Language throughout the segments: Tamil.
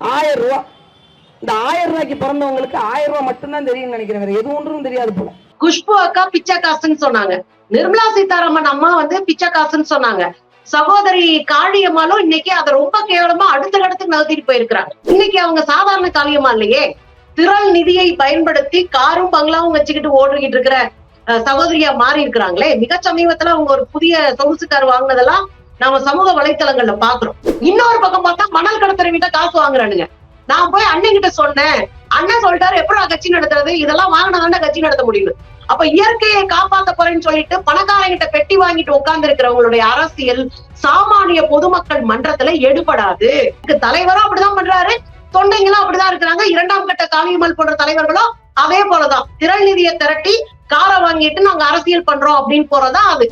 ஆயிரம் ரூபா. இந்த ஆயிரம் ரூபாய்க்கு பிறந்தவங்களுக்கு ஆயிரம் ரூபாய் மட்டும்தான் தெரியும்னு நினைக்கிறேன் வேற எது ஒன்றும் தெரியாது போல. குஷ்பு அக்கா பிச்சை காசுன்னு சொன்னாங்க. நிர்மலா சீதாராமன் அம்மா வந்து பிச்சை காசுன்னு சொன்னாங்க. சகோதரி காளியம்மாலும் இன்னைக்கு அதை ரொம்ப கேவலமா அடுத்த கட்டத்துக்கு நகர்த்திட்டு போயிருக்கிறாங்க. இன்னைக்கு அவங்க சாதாரண காளியம்மா இல்லையே? திரள் நிதியை பயன்படுத்தி காரும் பங்களாவும் வச்சுக்கிட்டு ஓடிக்கிட்டு இருக்கிற அஹ், சகோதரியா மாறி இருக்கிறாங்களே மிக சமீபத்துல அவங்க ஒரு புதிய சொகுசு கார் வாங்கினதெல்லாம் நம்ம சமூக வலைத்தளங்கள்ல பாக்குறோம். இன்னொரு பக்கம் பார்த்தா மணல் கடத்தறவிட்ட காசு வாங்குறானுங்க. நான் போய் அண்ணன் கிட்ட சொன்னேன். அண்ணன் சொல்லிட்டாரு எப்படா கட்சி நடத்துறது? இதெல்லாம் வாங்கினா கட்சி நடத்த முடியும் அப்ப இயற்கையை காப்பாத்த போறேன்னு சொல்லிட்டு பணக்காரங்கிட்ட பெட்டி வாங்கிட்டு உட்கார்ந்து இருக்கிறவங்களுடைய அரசியல் சாமானிய பொதுமக்கள் மன்றத்துல எடுபடாது. தலைவரும் அப்படிதான் பண்றாரு. தொண்டைங்களும் அப்படிதான் இருக்கிறாங்க. இரண்டாம் கட்ட காளியம்மல் போன்ற தலைவர்களும் அதே போலதான் திரள் நிதியை திரட்டி காரை வாங்கிட்டு நாங்க அரசியல் பண்றோம் அப்படின்னு போறதா அது.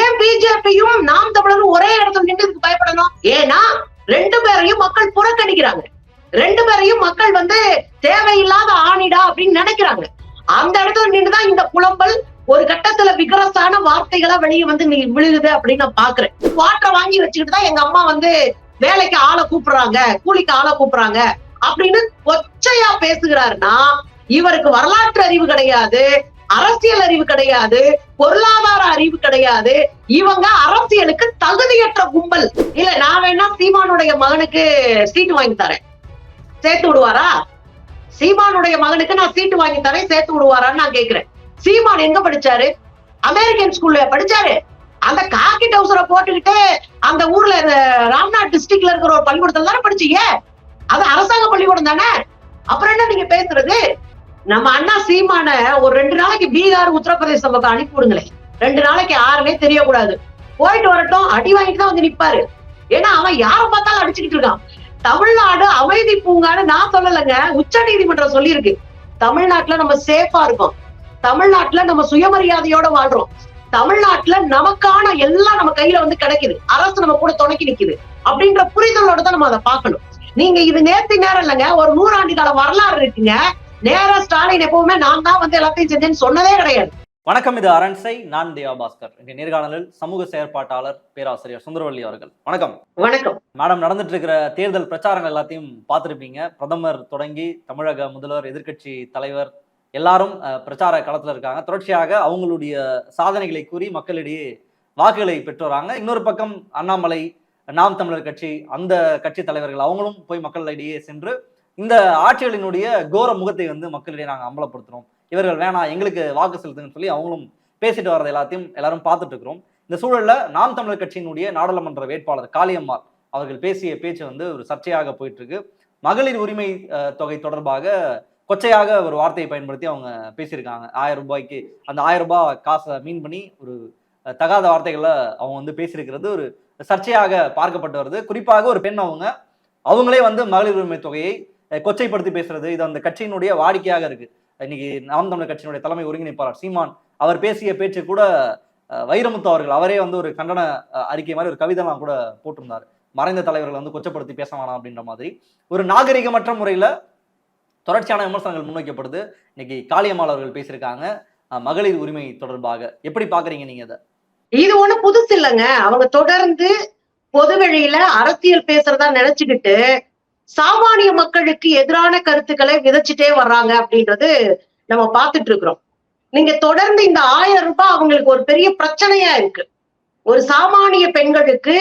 ஏன் பிஜேபியும் நாம் தமிழரும் ஒரே இடத்துல நின்று பயப்படணும்? ஏன்னா ரெண்டு பேரையும் மக்கள் புறக்கணிக்கிறாங்க. ரெண்டு பேரையும் மக்கள் வந்து தேவையில்லாத ஆணிடா அப்படின்னு நினைக்கிறாங்க. அந்த இடத்துல நின்றுதான் இந்த புலம்பல் ஒரு கட்டத்துல விகரசான வார்த்தைகளா வெளியே வந்து நீ விழுகுது அப்படின்னு நான் பாக்குறேன். வாட்டரை வாங்கி வச்சுக்கிட்டு தான் எங்க அம்மா வந்து வேலைக்கு ஆளை கூப்பிடுறாங்க கூலிக்கு ஆளை கூப்பிடுறாங்க அப்படின்னு கொச்சையா பேசுகிறாருன்னா இவருக்கு வரலாற்று அறிவு கிடையாது அரசியல் அறிவு கிடையாது பொருளாதார அறிவு கிடையாது. இவங்க அரசியலுக்கு தகுதியற்ற கும்பல். இல்ல நான் வேணா சீமானுடைய மகனுக்கு சீட்டு வாங்கி தரேன். சேர்த்து விடுவாரா? சீமானுடைய மகனுக்கு நான் சீட்டு வாங்கி தரேன் சேர்த்து விடுவாரான்னு நான் கேக்குறேன் சீமான் எங்க படிச்சாரு? அமெரிக்கன் ஸ்கூல்ல படிச்சாரு? அந்த காக்கி டவுசரை போட்டுக்கிட்டு அந்த ஊர்ல ராம்நாத் டிஸ்ட்ரிக்ட்ல இருக்கிற ஒரு பள்ளிக்கூடத்துல தானே படிச்சீங்க? அது அரசாங்க பள்ளிக்கூடம் தானே? அப்புறம் என்ன நீங்க பேசுறது? நம்ம அண்ணா சீமான ஒரு ரெண்டு நாளைக்கு பீகார் உத்தரப்பிரதேச பக்கம் அனுப்பி விடுங்களேன். ரெண்டு நாளைக்கு யாருமே தெரியக்கூடாது. போயிட்டு வரட்டும் அடி வாங்கிட்டு தான் வந்து நிப்பாரு. ஏன்னா அவன் யார பார்த்தாலும் அடிச்சுக்கிட்டு இருக்கான். தமிழ்நாடு அமைதி பூங்கான்னு நான் சொல்லலைங்க உச்ச நீதிமன்றம் சொல்லியிருக்கு. தமிழ்நாட்டுல நம்ம சேஃபா இருக்கோம். தமிழ்நாட்டுல நம்ம சுயமரியாதையோட வாழ்றோம். தமிழ்நாட்டுல நமக்கான எல்லாம் நம்ம கையில வந்து கிடைக்குது. அரசு நம்ம கூட துணைக்கி நிக்குது. அப்படின்ற புரிதலோட தான் நம்ம அதை பார்க்கணும். நீங்க இது நேர்த்தி நேரம் இல்லைங்க. ஒரு நூறாண்டு கால வரலாறு இருக்குங்க. நேரா ஸ்டாலின் எப்பவுமே நான் தான் வந்து எல்லாத்தையும் செஞ்சேன்னு சொன்னதே கிடையாது. வணக்கம் இது அரண்சை. நான் தேவா பாஸ்கர். இன்றைய நேர்காணலில் சமூக செயற்பாட்டாளர் பேராசிரியர் சுந்தரவல்லி அவர்கள். வணக்கம். வணக்கம். மேடம் நடந்துட்டு இருக்கிற தேர்தல் பிரச்சாரங்கள் எல்லாத்தையும் பார்த்திருப்பீங்க. பிரதமர் தொடங்கி தமிழக முதல்வர் எதிர்க்கட்சி தலைவர் எல்லாரும் பிரச்சார களத்துல இருக்காங்க. தொடர்ச்சியாக அவங்களுடைய சாதனைகளை கூறி மக்களிடையே வாக்குகளை பெற்று வராங்க இன்னொரு பக்கம் அண்ணாமலை நாம் தமிழர் கட்சி அந்த கட்சி தலைவர்கள் அவங்களும் போய் மக்களிடையே சென்று இந்த ஆட்சிகளினுடைய கோர முகத்தை வந்து மக்களிடையே நாங்கள் அம்பலப்படுத்துறோம். இவர்கள் வேணாம் எங்களுக்கு வாக்கு செலுத்துங்கன்னு சொல்லி அவங்களும் பேசிட்டு வர்றது எல்லாத்தையும் எல்லாரும் பார்த்துட்டு இருக்கிறோம். இந்த சூழலில் நாம் தமிழர் கட்சியினுடைய நாடாளுமன்ற வேட்பாளர் காளியம்மாள் அவர்கள் பேசிய பேச்சு வந்து ஒரு சர்ச்சையாக போயிட்டு இருக்கு மகளிர் உரிமை தொகை தொடர்பாக கொச்சையாக ஒரு வார்த்தையை பயன்படுத்தி அவங்க பேசியிருக்காங்க. ஆயிரம் ரூபாய்க்கு அந்த ஆயிரம் ரூபாய் காசை மீன் பண்ணி ஒரு தகாத வார்த்தைகளை அவங்க வந்து பேசியிருக்கிறது ஒரு சர்ச்சையாக பார்க்கப்பட்டு வருது. குறிப்பாக ஒரு பெண் அவங்க அவங்களே வந்து மகளிர் உரிமை தொகையை கொச்சைப்படுத்தி பேசுறது இது அந்த கட்சியினுடைய வாடிக்கையாக இருக்கு. இன்னைக்கு நாம் தமிழர் கட்சியினுடைய தலைமை ஒருங்கிணைப்பாளர் சீமான் அவர் பேசிய பேச்சு கூட வைரமுத்து அவர்கள் அவரே வந்து ஒரு கண்டன அறிக்கை மாதிரி ஒரு கவிதைலாம் கூட போட்டிருந்தார். மறைந்த தலைவர்கள் வந்து கொச்சப்படுத்தி பேச வேணாம் அப்படின்ற மாதிரி. ஒரு நாகரிகமற்ற முறையில தொடர்ச்சியான விமர்சனங்கள் முன்வைக்கப்படுது. இன்னைக்கு காளியம்மாள் அவர்கள் பேசியிருக்காங்க. மகளிர் உரிமை தொடர்பாக. எப்படி பாக்குறீங்க நீங்க இதை? இது ஒண்ணு புதுசு இல்லைங்க. அவங்க தொடர்ந்து பொதுவெளியில அரசியல் பேசுறதா நினைச்சுக்கிட்டு சாமானிய மக்களுக்கு எதிரான கருத்துக்களை விதைச்சிட்டே வர்றாங்க அப்படின்றது நம்ம பார்த்துட்டு இருக்கிறோம். நீங்க தொடர்ந்து இந்த ஆயிரம் ரூபாய் அவங்களுக்கு ஒரு பெரிய பிரச்சனையா இருக்கு. ஒரு சாமானிய பெண்களுக்கு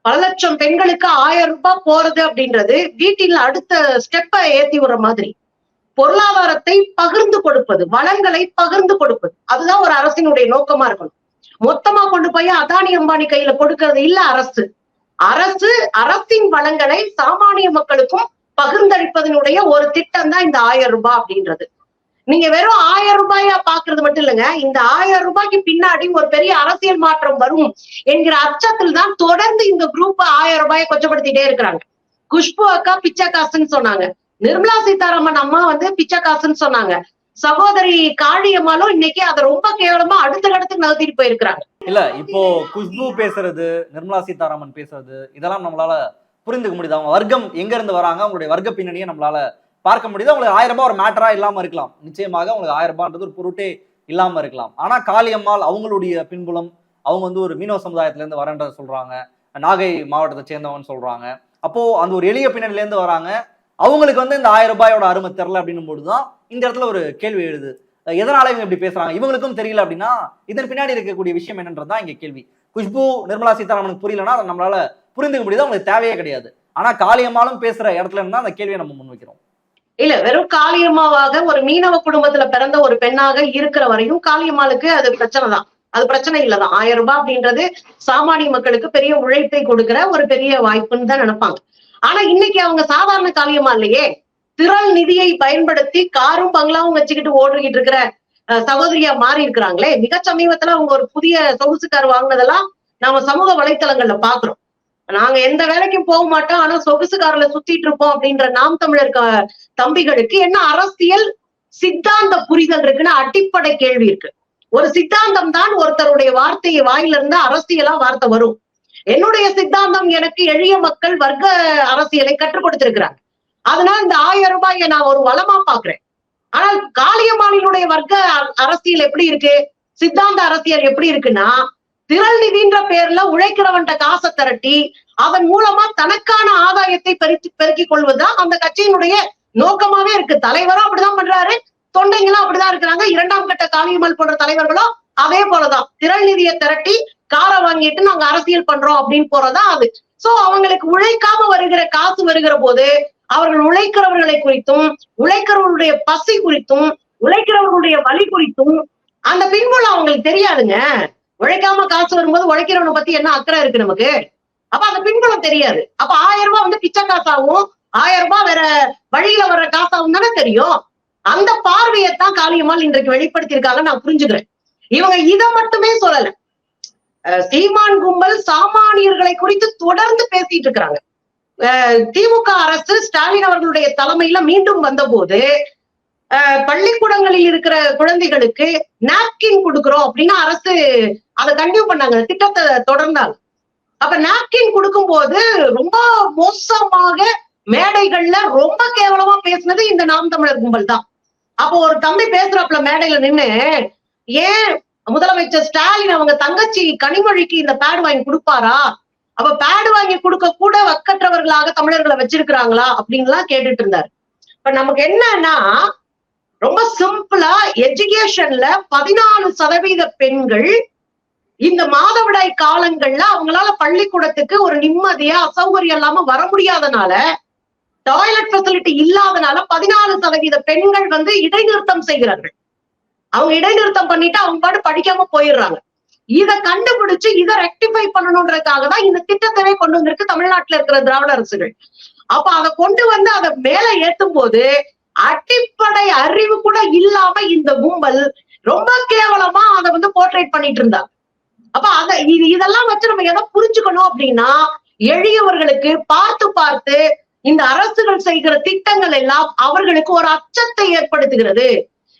பல லட்சம் பெண்களுக்கு ஆயிரம் ரூபாய் போறது அப்படின்றது வீட்டில் அடுத்த ஸ்டெப்பை ஏத்தி விடுற மாதிரி. பொருளாதாரத்தை பகிர்ந்து கொடுப்பது வளங்களை பகிர்ந்து கொடுப்பது. அதுதான் ஒரு அரசினுடைய நோக்கமா இருக்கணும். மொத்தமா கொண்டு போய் அதானி அம்பானி கையில கொடுக்கறது இல்ல அரசு. அரசு அரசின் வளங்களை சாமானிய மக்களுக்கும் பகிர்ந்தளிப்பதனுடைய ஒரு திட்டம் தான் இந்த ஆயிரம் ரூபாய் அப்படின்றது. நீங்க வெறும் ஆயிரம் ரூபாயா பாக்குறது மட்டும் இல்லைங்க. இந்த ஆயிரம் ரூபாய்க்கு பின்னாடி ஒரு பெரிய அரசியல் மாற்றம் வரும் என்கிற அச்சத்தில் தான் தொடர்ந்து இந்த குரூப் ஆயிரம் ரூபாயை கொச்சப்படுத்திட்டே இருக்கிறாங்க. குஷ்பு அக்கா பிச்சை காசுன்னு சொன்னாங்க. நிர்மலா சீதாராமன் அம்மா வந்து பிச்சை காசுன்னு சொன்னாங்க. சகோதரி காளியம்மாலும் இன்னைக்கு அதை ரொம்ப கேவலமா அடுத்த கட்டத்துக்கு நகர்த்திட்டு போயிருக்கிறாங்க. இல்ல இப்போ குஷ்பு பேசுறது நிர்மலா சீதாராமன் பேசுறது இதெல்லாம் நம்மளால புரிந்துக்க முடியுது. அவங்க வர்க்கம் எங்க இருந்து வராங்க அவங்களுடைய வர்க்க பின்னணியை நம்மளால பார்க்க முடியுது. அவங்களுக்கு ஆயிரம் ரூபாய் ஒரு மேட்டரா இல்லாம இருக்கலாம். நிச்சயமாக அவங்களுக்கு ஆயிரம் ரூபான்றது ஒரு பொருட்டே இல்லாம இருக்கலாம். ஆனா காளியம்மாள் அவங்களுடைய பின்புலம் அவங்க வந்து ஒரு மீனவ சமுதாயத்துல இருந்து வரேன்றத சொல்றாங்க. நாகை மாவட்டத்தை சேர்ந்தவன் சொல்றாங்க. அப்போ அந்த ஒரு எளிய பின்னணியில இருந்து வராங்க. அவங்களுக்கு வந்து இந்த ஆயிரம் ரூபாயோட அருமை தெரில அப்படின்னும் போதுதான் இந்த இடத்துல ஒரு கேள்வி எழுது. எதனால இவங்க இப்படி பேசுறாங்க? இவங்களுக்கும் தெரியல அப்படின்னா இதன் பின்னாடி இருக்கக்கூடிய விஷயம் என்னன்றதுதான் இங்க கேள்வி. குஷ்பு நிர்மலா சீதாராமனுக்கு புரியலன்னா அதை நம்மளால புரிந்துக்க முடியுது. அவங்களுக்கு தேவையே கிடையாது. ஆனா காளியம்மாளும் பேசுற இடத்துல இருந்தா அந்த கேள்வியை நம்ம முன்வைக்கிறோம். இல்ல வெறும் காளியம்மாவாக ஒரு மீனவ குடும்பத்துல பிறந்த ஒரு பெண்ணாக இருக்கிற வரையும் காளியம்மாளுக்கு அது பிரச்சனை தான். அது பிரச்சனை இல்லதான் ஆயிரம் ரூபாய் அப்படின்றது சாமானிய மக்களுக்கு பெரிய உழைப்பை கொடுக்கிற ஒரு பெரிய வாய்ப்புன்னு தான் நினைப்பாங்க. ஆனா இன்னைக்கு அவங்க சாதாரண காளியம்மா இல்லையே? திரள் நிதியை பயன்படுத்தி காரும் பங்களாவும் வச்சுக்கிட்டு ஓடிக்கிட்டு இருக்கிற சகோதரியா மாறி இருக்கிறாங்களே? மிக சமீபத்துல அவங்க ஒரு புதிய சொகுசு கார் வாங்கினதெல்லாம் நாம சமூக வலைத்தளங்கள்ல பாக்குறோம். நாங்க எந்த வேலைக்கும் போக மாட்டோம். ஆனா சொகுசு கார்ல சுத்திட்டு இருப்போம் அப்படின்ற நாம் தமிழர் தம்பிகளுக்கு என்ன அரசியல் சித்தாந்த புரிதல் இருக்குன்னு அடிப்படை கேள்வி இருக்கு. ஒரு சித்தாந்தம் தான் ஒருத்தருடைய வார்த்தையை வாயிலிருந்து அரசியலா வார்த்தை வரும். என்னுடைய சித்தாந்தம் எனக்கு எளிய மக்கள் வர்க்க அரசியலை கற்றுக் கொடுத்திருக்கிறாங்க. அதனால இந்த ஆயிரம் ரூபாயை நான் ஒரு வளமா பாக்குறேன் ஆனால் காளியம்மாளினுடைய வர்க்க அரசியல் எப்படி இருக்கு? சித்தாந்த அரசியல் எப்படி இருக்குன்னா திரள் நிதின்ற பேர்ல உழைக்கிறவன்ட்ட காசை திரட்டி அதன் மூலமா தனக்கான ஆதாயத்தை பெருக்கி பெருக்கிக் கொள்வதுதான் அந்த கட்சியினுடைய நோக்கமாவே இருக்கு. தலைவரும் அப்படிதான் பண்றாரு தொண்டைங்களும் அப்படிதான் இருக்கிறாங்க. இரண்டாம் கட்ட காளியம்மாள் போன்ற தலைவர்களும் அதே போலதான். திரள் நிதியை திரட்டி காரை வாங்கிட்டு நாங்க அரசியல் பண்றோம் அப்படின்னு போறதா அது. சோ அவங்களுக்கு உழைக்காம வருகிற காசு வருகிற போது அவர்கள் உழைக்கிறவர்களை குறித்தும் உழைக்கிறவர்களுடைய பசி குறித்தும் உழைக்கிறவர்களுடைய வழி குறித்தும் அந்த பின்புலம் அவங்களுக்கு தெரியாதுங்க. உழைக்காம காசு வரும்போது உழைக்கிறவனை பத்தி என்ன அக்கறை இருக்கு நமக்கு? அப்ப அந்த பின்புலம் தெரியாது. அப்ப ஆயிரம் ரூபாய் வந்து பிச்சை காசாகவும் ஆயிரம் ரூபாய் வேற வழியில வர்ற காசாவும் தானே தெரியும். அந்த பார்வையைத்தான் காளியம்மாள் இன்றைக்கு வெளிப்படுத்தியிருக்காங்க நான் புரிஞ்சுக்கிறேன். இவங்க இதை மட்டுமே சொல்லல. சீமான் கும்பல் சாமானியர்களை குறித்து தொடர்ந்து பேசிட்டு இருக்கிறாங்க. அஹ் திமுக அரசு ஸ்டாலின் அவர்களுடைய தலைமையில மீண்டும் வந்தபோது பள்ளிக்கூடங்களில் இருக்கிற குழந்தைகளுக்கு நாப்கின் கொடுக்குறோம் அப்படின்னு அரசு அதை கண்டினியூ பண்ணாங்க. திட்டத்தை தொடர்ந்தாங்க. அப்ப நாப்கின் கொடுக்கும்போது ரொம்ப மோசமாக மேடைகள்ல ரொம்ப கேவலமா பேசினது இந்த நாம் தமிழர் கும்பல் தான். அப்போ ஒரு தம்பி பேசுறாப்புல மேடையில நின்னு ஏன் முதலமைச்சர் ஸ்டாலின் அவங்க தங்கச்சி கனிமொழிக்கு இந்த பேடு வாங்கி கொடுப்பாரா? அப்ப பேடு வாங்கி கொடுக்க கூட வக்கற்றவர்களாக தமிழர்களை வச்சிருக்கிறாங்களா? அப்படின்லாம் கேட்டுட்டு இருந்தாரு. இப்ப நமக்கு என்னன்னா ரொம்ப சிம்பிளா எஜுகேஷன்ல பதினாலு சதவீத பெண்கள் இந்த மாதவிடாய் காலங்கள்ல அவங்களால பள்ளிக்கூடத்துக்கு ஒரு நிம்மதியா அசௌகரியம் இல்லாம வர முடியாதனால டாய்லெட் ஃபெசிலிட்டி இல்லாதனால பதினாலு சதவீத பெண்கள் வந்து இடைநிறுத்தம் செய்கிறார்கள். அவங்க இடைநிறுத்தம் பண்ணிட்டு அவங்க பாட்டு படிக்காம போயிடுறாங்க. இத கண்டுபிடிச்சு இதை ரெக்டிஃபை பண்ணணுன்றதுக்காக தான் இந்த திட்டத்தவே கொண்டு வந்திருக்கு தமிழ்நாட்டுல இருக்கிற திராவிட அரசுகள். அப்ப அதை கொண்டு வந்து அதை மேல ஏத்தும் போது அடிப்படை அறிவு கூட இல்லாம இந்த கும்பல் ரொம்ப கேவலமா அதை வந்து போர்ட்ரேட் பண்ணிட்டு இருந்தா அப்ப அத இது இதெல்லாம் வச்சு நம்ம எதை புரிஞ்சுக்கணும் அப்படின்னா எளியவர்களுக்கு பார்த்து பார்த்து இந்த அரசுகள் செய்கிற திட்டங்கள் எல்லாம் அவர்களுக்கு ஒரு அச்சத்தை ஏற்படுத்துகிறது.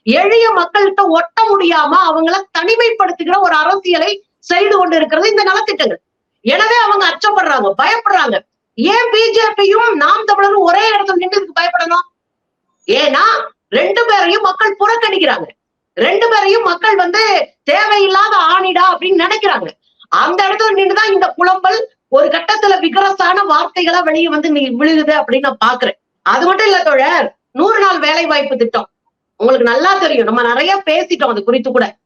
எளிய மக்கள்கிட்ட ஒட்ட முடியாம அவங்கள தனிமைப்படுத்துகிற ஒரு அரசியலை செய்து கொண்டு இருக்கிறது இந்த நலத்திட்டங்கள். எனவே அவங்க அச்சப்படுறாங்க பயப்படுறாங்க. ஏன் பிஜேபியும் நாம் தமிழரும் ஒரே இடத்துல நின்று பயப்படணும்? ஏன்னா ரெண்டு பேரையும் மக்கள் புறக்கணிக்கிறாங்க. ரெண்டு பேரையும் மக்கள் வந்து தேவையில்லாத ஆணிடா அப்படின்னு நினைக்கிறாங்க. அந்த இடத்துல நின்றுதான் இந்த புலம்பல் ஒரு கட்டத்துல விகரசான வார்த்தைகளா வெளியே வந்து நீ விழுகுது அப்படின்னு நான் பாக்குறேன். அது மட்டும் இல்ல தோழர் நூறு நாள் வேலை வாய்ப்பு திட்டம். உங்களுக்கு நல்லா தெரியும். நம்ம நிறைய பேசிட்டோம் அது குறித்து கூட.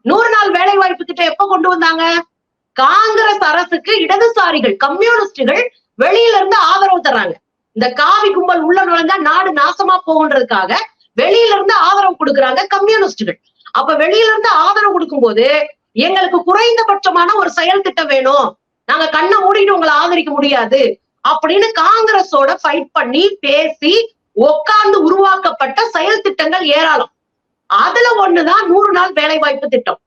நூறு நாள் வேலை வாய்ப்பு திட்டம் எப்ப கொண்டு வந்தாங்க? காங்கிரஸ் அரசுக்கு இடதுசாரிகள் கம்யூனிஸ்டுகள் வெளியில இருந்து ஆதரவு தர்றாங்க. இந்த காவி கும்பல் உள்ள நுழைஞ்சா நாடு நாசமா போகுன்றதுக்காக வெளியில இருந்து ஆதரவு கொடுக்குறாங்க கம்யூனிஸ்டுகள். அப்ப வெளியில இருந்து ஆதரவு கொடுக்கும் போது எங்களுக்கு குறைந்தபட்சமான ஒரு செயல் திட்டம் வேணும். நாங்க கண்ணை மூடிட்டு உங்களை ஆதரிக்க முடியாது. அப்படின்னு காங்கிரஸோட ஃபைட் பண்ணி பேசி உட்கார்ந்து உருவாக்கப்பட்ட செயல் திட்டங்கள் ஏராளம். அதுல ஒண்ணுதான் நூறு நாள் வேலை வாய்ப்பு திட்டம்.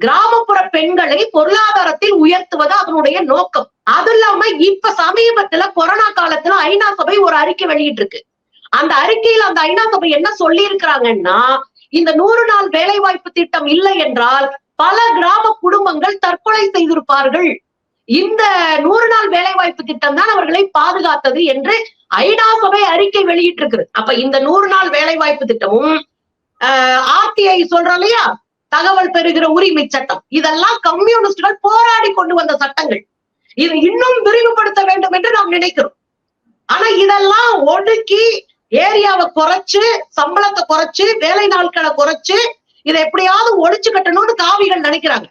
கிராமப்புற பெண்களை பொருளாதாரத்தில் உயர்த்துவது அதனுடைய நோக்கம். அது இல்லாம இப்ப சமீபத்துல கொரோனா காலத்துல ஐநா சபை ஒரு அறிக்கை வெளியிட்டு இருக்கு அந்த அறிக்கையில அந்த ஐநா சபை என்ன சொல்லி இருக்கிறாங்கன்னா இந்த நூறு நாள் வேலை வாய்ப்பு திட்டம் இல்லை என்றால் பல கிராம குடும்பங்கள் தற்கொலை செய்திருப்பார்கள். இந்த நூறு நாள் வேலை வாய்ப்பு திட்டம் தான் அவர்களை பாதுகாத்தது என்று ஐநா சபை அறிக்கை வெளியிட்டிருக்கிறது. அப்ப இந்த நூறு நாள் வேலை வாய்ப்பு திட்டமும் ஆர்டிஐ சொல்றோம் இல்லையா? தகவல் பெறுகிற உரிமை சட்டம். இதெல்லாம் கம்யூனிஸ்டுகள் போராடி கொண்டு வந்த சட்டங்கள். இது இன்னும் விரிவுபடுத்த வேண்டும் என்று நாம் நினைக்கிறோம். ஆனா இதெல்லாம் ஒடுக்கி ஏரியாவை குறைச்சு சம்பளத்தை குறைச்சு வேலை நாட்களை குறைச்சு இதை எப்படியாவது ஒழிச்சு கட்டணும்னு காவிகள் நினைக்கிறாங்க.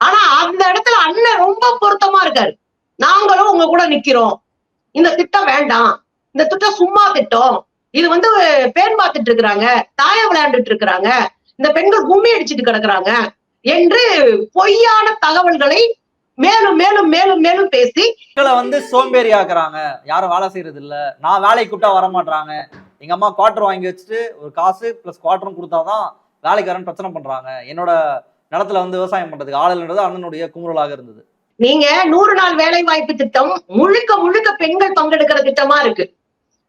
ஆனா அந்த இடத்துல அண்ணன் ரொம்ப பொருத்தமா இருக்காரு. நாங்களும் உங்க கூட நிக்கிறோம். இந்த திட்டம் வேண்டாம். இந்த திட்டம் சும்மா திட்டம். இது வந்து பேன் பார்த்துட்டு இருக்கிறாங்க. தாய விளையாண்டுட்டு இருக்கிறாங்க. இந்த பெண்கள் கும்மி அடிச்சுட்டு கிடக்குறாங்க என்று பொய்யான தகவல்களை மேலும் மேலும் மேலும் மேலும் பேசி மக்களை வந்து சோம்பேறி ஆக்குறாங்க யாரும் வேலை செய்யறது இல்ல நான் வேலைக்கு கூப்பிட்டா வர மாட்டாங்க எங்க அம்மா குவார்டர் வாங்கி வச்சுட்டு ஒரு காசு பிளஸ் குவார்டரும் கொடுத்தாதான் வேலைக்கு வரேன்னு பிரச்சனை பண்றாங்க. என்னோட நிலத்துல வந்து விவசாயம் பண்றதுக்கு ஆள் அண்ணனுடைய குமுறலாக இருந்தது. நீங்க நூறு நாள் வேலை வாய்ப்பு திட்டம் முழுக்க முழுக்க பெண்கள் பங்கெடுக்கிற திட்டமா இருக்கு.